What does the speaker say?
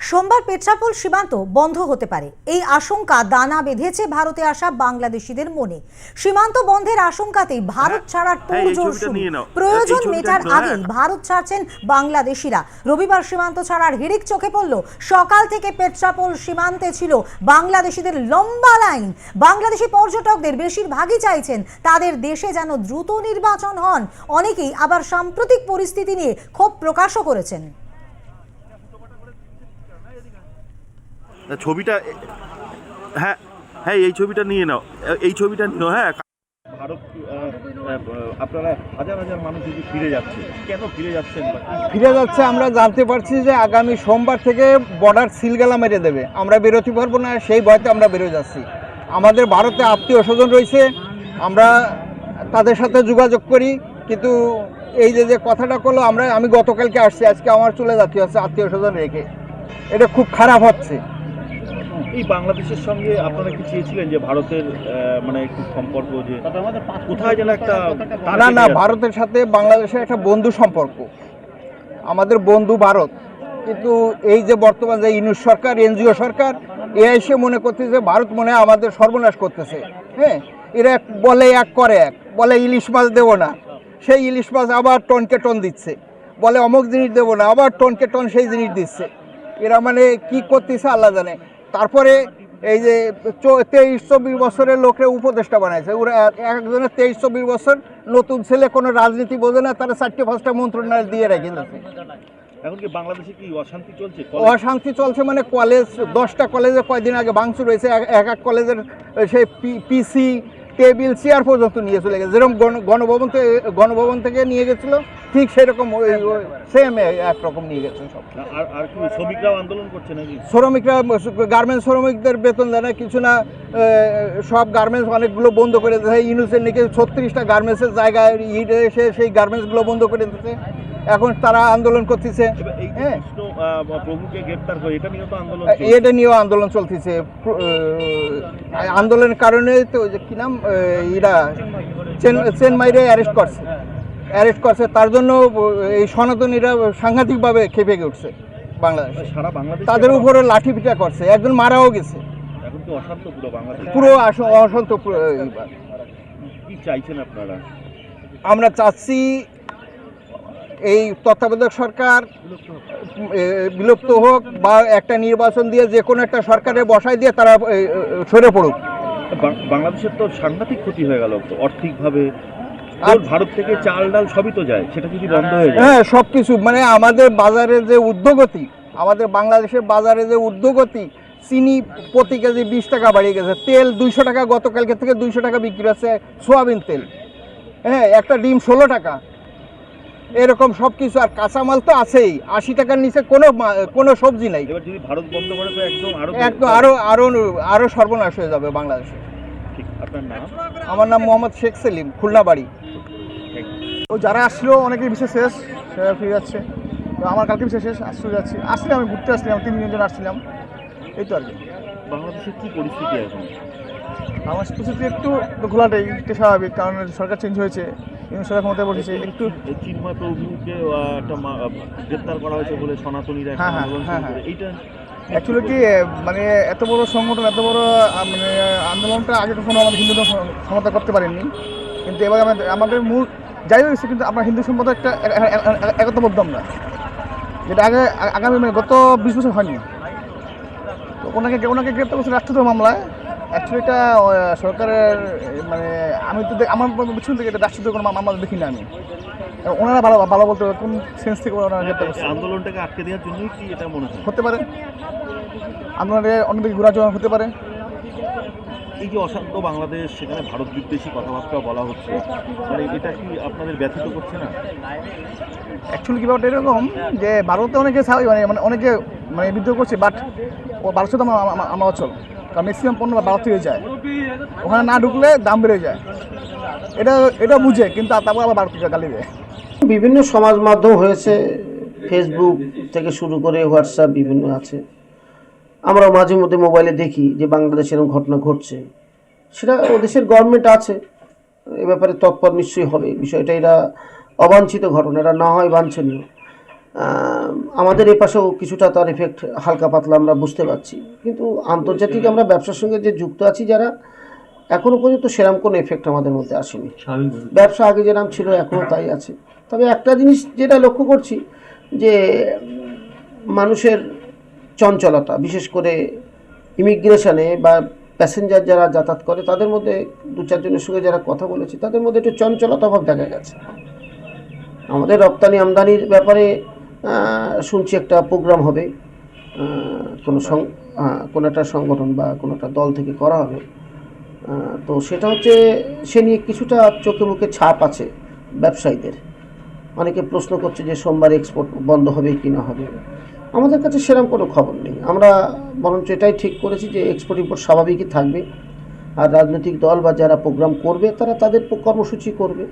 সোমবার পেট্রাপোল সীমান্ত বন্ধ হতে পারে। এই আশঙ্কা দানা বেঁধেছে ভারতে আসা বাংলাদেশিদের মনে। সীমান্ত বন্ধের আশঙ্কাতেই ভারত ছাড়ার হ্যাঁ, এই তোড়জোড় শুরু। প্রয়োজন মেটার আগেই হ্যাঁ। ভারত ছাড়ছেন বাংলাদেশিরা। রবিবার সীমান্ত ছাড়ার হিড়িক চোখে পড়ল। সকাল থেকে পেট্রাপোল সীমান্তে ছিল বাংলাদেশিদের লম্বা লাইন। বাংলাদেশি পর্যটকদের বেশিরভাগই চাইছেন তাদের দেশে যেন দ্রুত নির্বাচন হন। অনেকেই আবার সাম্প্রতিক পরিস্থিতি নিয়ে ক্ষোভ প্রকাশও করেছেন। ছবিটা হ্যাঁ হ্যাঁ এই ছবিটা নিয়ে নাও। এই ছবিটা নিও হ্যাঁ। ভারত আহ, আহ, আপনারা হাজার হাজার মানুষ যদি ফিরে যাচ্ছে কেন ফিরে যাচ্ছেন ফিরে যাচ্ছে আমরা জানতে পারছি যে আগামী সোমবার থেকে বর্ডার সিলগালা মেরে দেবে। আমরা বেরোতে পারব না সেই ভয়তে আমরা বেরোয় যাচ্ছি। আমাদের ভারতে আত্মীয় স্বজন রয়েছে আমরা তাদের সাথে যোগাযোগ করি কিন্তু এই যে যে কথাটা করল আমরা আমি গতকালকে আসছি আজকে আমার চলে যাচ্ছি হচ্ছে আত্মীয় স্বজন রেখে। এটা খুব খারাপ হচ্ছে। এই বাংলাদেশের সঙ্গে আপনারা কি চেয়েছিলেন যে ভারতের মানে একটু সম্পর্ক যে কোথায় যেন একটা না না ভারতের সাথে বাংলাদেশের একটা বন্ধু সম্পর্ক। আমাদের বন্ধু ভারত। কিন্তু এই যে বর্তমান যে ইউনুস সরকার এনজিও সরকার এ এসে মনে করতেছে ভারত মনে হয় আমাদের সর্বনাশ করতেছে। হ্যাঁ? এরা এক বলে এক করে এক। বলে ইলিশ মাছ দেবো না। সেই ইলিশ মাছ আবার টনকে টন দিচ্ছে। বলে অমুক জিনিস দেবো না আবার টনকে টন সেই জিনিস দিচ্ছে। এরা মানে কি করতেছে আল্লাহ জানে। তারপরে এই যে তেইশ চব্বিশ বছরের লোকের উপদেষ্টা বানাইছে। ওরা এক- একজনের তেইশ চব্বিশ বছর নতুন ছেলে কোনো রাজনীতি বোঝে না তারা চারটে পাঁচটা মন্ত্রণালয় দিয়ে রেখে দিচ্ছে এখন কি বাংলাদেশে কি অশান্তি চলছে? অশান্তি চলছে মানে কলেজ দশটা কলেজে কয়দিন আগে ভাঙচুর হয়েছে। এক- এক কলেজের সেই পিসি টেবিল চেয়ার পর্যন্ত নিয়ে চলে গেছে। যেরকম গণ- গণভবন থেকে গণভবন থেকে নিয়ে গেছিল। ঠিক সেরকম ওই সেম একরকম নিয়ে গেছে সব। আর আর কি শ্রমিকরাও আন্দোলন করছে নাকি? শ্রমিকরা গার্মেন্টস শ্রমিকদের বেতন দেয় না কিছু না সব গার্মেন্টস অনেকগুলো বন্ধ করে দিয়েছে। ইউনুসের নাকি ছত্রিশটা গার্মেন্টসের জায়গায় ইট এসে সেই গার্মেন্টসগুলো বন্ধ করে দিতেছে এখন তারা আন্দোলন করতেছে। হ্যাঁ। এটা নিয়েও আন্দোলন চলতেছে। আন্দোলনের কারণে তো কি নাম এরা চেন- চেনমাইরে অ্যারেস্ট করছে। অ্যারেস্ট করছে তার জন্য এই সনাতনীরা সাংঘাতিকভাবে খেপে উঠছে বাংলাদেশে। সারা বাংলাদেশ তাদের উপরে লাঠি পিটা করছে একজন মারাও গেছে। এখন অশান্ত পুরো অসন্ত পুরো কি চাইছেন আপনারা? আমরা চাচ্ছি এই তত্ত্বাবধায়ক সরকার বিলুপ্ত হোক বা একটা নির্বাচন দিয়ে যে কোনো একটা সরকারে বসায় দিয়ে তারা সরে পড়ুক। বাংলাদেশের তো সাংঘাতিক ক্ষতি হয়ে গেল আর্থিকভাবে আর- ভারত থেকে চাল ডাল সবই তো যায় সেটা যদি বন্ধ হয়ে যায়। হ্যাঁ সব কিছু মানে আমাদের বাজারে যে উদ্যোগতি আমাদের বাংলাদেশের বাজারে যে উদ্যোগতি চিনি প্রতি কেজি বিশ টাকা বাড়িয়ে গেছে তেল দুইশো টাকা গতকালকে থেকে দুইশো টাকা বিক্রি হচ্ছে সোয়াবিন তেল। হ্যাঁ একটা ডিম ষোলো টাকা এরকম সব কিছু আর কাঁচামাল তো আছেই আশি টাকার নিচে কোনো কোনো সবজি নাই। যদি ভারত বন্ধ করে তো একদম আরও একদম আরও আরও আরও সর্বনাশ হয়ে যাবে বাংলাদেশে। আমার নাম মোহাম্মদ শেখ সেলিম খুলনা বাড়ি ও যারা আসলো অনেকের বিশেষ শেষ সেরা ফিরে যাচ্ছে। তো আমার কালকে বিশেষ শেষ আসলে যাচ্ছি। আসলে আমি ঘুরতে আসছিলাম তিন জন আসছিলাম। এই তো আর কি। বাংলাদেশের কী পরিস্থিতি এখন? আমার পরিস্থিতি একটু ঘোলাটাই একটু স্বাভাবিক কারণ সরকার চেঞ্জ হয়েছে সরকার ক্ষমতায় বসেছে একটু চিন্ময় প্রভুকে একটা গ্রেপ্তার করা হয়েছে বলে সনাতনীরা হ্যাঁ, হ্যাঁ, হ্যাঁ, শুরু এইটা অ্যাকচুয়ালি কি মানে এত বড় সংগঠন এত বড় মানে আন্দোলনটা আগে কখনো আমাদের হিন্দুরা ক্ষমতা করতে পারেননি। কিন্তু এবার আমাদের মূল যাই হয়েছে কিন্তু আমরা হিন্দু সম্পদ একটা একতাবদ্ধ আমরা। যেটা আগে আগামী মানে গত বিশ বছর হয়নি। তো ওনাকে ওনাকে গ্রেপ্তার করছে রাষ্ট্রদ্রোহ মামলায়। অ্যাকচুয়ালি এটা সরকারের মানে আমি তো আমার পিছন থেকে এটা রাষ্ট্রদ্রোহ কোনো মামলা দেখি না আমি। ওনারা ভালো ভালো বলতে পারবে কোন সেন্স থেকে ওনারা গ্রেপ্তার করছে। আন্দোলনটাকে আটকে দেওয়ার জন্যই কি এটা মনে হয়? হতে পারে। আপনাদের অন্যদিকে ঘোরা জমা হতে পারে। এই যে অশান্ত বাংলাদেশ সেখানে ভারত বিদ্বেষী কথাবার্তা বলা হচ্ছে মানে এটা কি আপনাদের ব্যথিত করছে না? অ্যাকচুয়ালি কি ব্যাপারটা এরকম যে ভারতে অনেকে মানে মানে অনেকে মানে বিদ্রোহ করছে বাট ও ভারত সাথে আমার- আমার অচল। কারণ ম্যাক্সিমাম পণ্য ভারত থেকে যায়। ওখানে না ঢুকলে দাম বেড়ে যায়। এটা এটা বুঝে কিন্তু তারপর আবার ভারত থেকে গালি দেয়। বিভিন্ন সমাজ মাধ্যম হয়েছে ফেসবুক থেকে শুরু করে হোয়াটসঅ্যাপ বিভিন্ন আছে। আমরা মাঝে মধ্যে মোবাইলে দেখি যে বাংলাদেশে এরকম ঘটনা ঘটছে। সেটা ও দেশের গভর্নমেন্ট আছে। এ ব্যাপারে তৎপর নিশ্চয়ই হবে। বিষয়টা এরা অবাঞ্ছিত ঘটনা এটা না হয় বাঞ্ছনীয়। আমাদের এ পাশেও কিছুটা তার এফেক্ট হালকা পাতলা আমরা বুঝতে পারছি। কিন্তু আন্তর্জাতিক আমরা ব্যবসার সঙ্গে যে যুক্ত আছি যারা এখনও পর্যন্ত সেরকম কোনো এফেক্ট আমাদের মধ্যে আসেনি। ব্যবসা আগে যেরকম ছিল এখনও তাই আছে। তবে একটা জিনিস যেটা লক্ষ্য করছি যে মানুষের চঞ্চলতা, বিশেষ করে ইমিগ্রেশনে বা প্যাসেঞ্জার যারা যাতায়াত করে, তাদের মধ্যে দু চারজনের সঙ্গে যারা কথা বলেছে, তাদের মধ্যে একটু চঞ্চলতা ভাব দেখা গেছে। আমাদের রপ্তানি আমদানির ব্যাপারে শুনছি একটা প্রোগ্রাম হবে। কোনো সং কোনো একটা সংগঠন বা কোনো একটা দল থেকে করা হবে। তো সেটা হচ্ছে, সে নিয়ে কিছুটা চোখে মুখে ছাপ আছে ব্যবসায়ীদের। অনেকে প্রশ্ন করছে যে সোমবার এক্সপোর্ট বন্ধ হবে কি না হবে। আমাদের কাছে সেরকম কোনো খবর নেই। আমরা বরঞ্চ এটাই ঠিক করেছি যে এক্সপোর্ট ইম্পোর্ট স্বাভাবিকই থাকবে। আর রাজনৈতিক দল বা যারা প্রোগ্রাম করবে, তারা তাদের কর্মসূচি করবে।